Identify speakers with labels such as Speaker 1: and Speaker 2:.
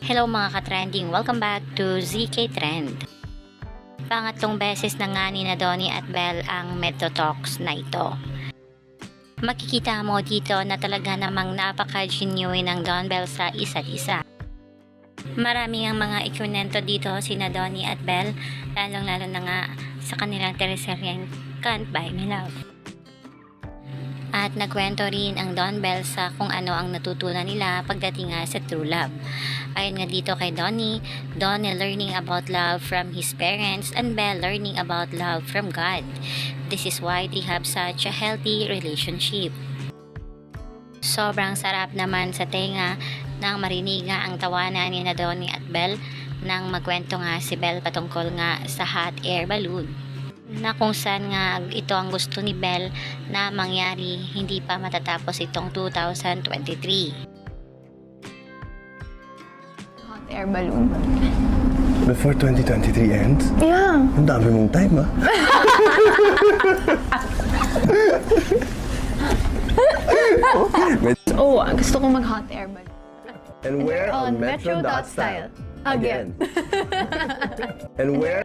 Speaker 1: Hello mga ka-trending, welcome back to ZK Trend. Pangatlong beses na nga ni na at Belle ang Metro Talks na ito. Makikita mo dito na talaga namang napaka-genuine ng Don Bell sa isa't isa. Marami ang mga ikunento dito si na at Belle, lalong-lalo na nga sa kanilang teleseryeng Can't Buy Me Love. At nagkwento rin ang Don Bell sa kung ano ang natutunan nila pagdating nga sa true love. Ayon nga dito kay Donnie, Donnie learning about love from his parents and Belle learning about love from God. This is why they have such a healthy relationship. Sobrang sarap naman sa tenga nang marinig nga ang tawanan ni na Donnie at Belle nang magkwento nga si Belle patungkol nga sa hot air balloon na kung saan nga ito ang gusto ni Belle na mangyari hindi pa matatapos itong 2023.
Speaker 2: Hot air balloon.
Speaker 3: Before 2023 ends?
Speaker 2: Yeah.
Speaker 3: Ang dami mong time, ah.
Speaker 2: Oh, gusto ko mag hot air balloon.
Speaker 3: And where
Speaker 2: on Metro.style. Again.
Speaker 3: And where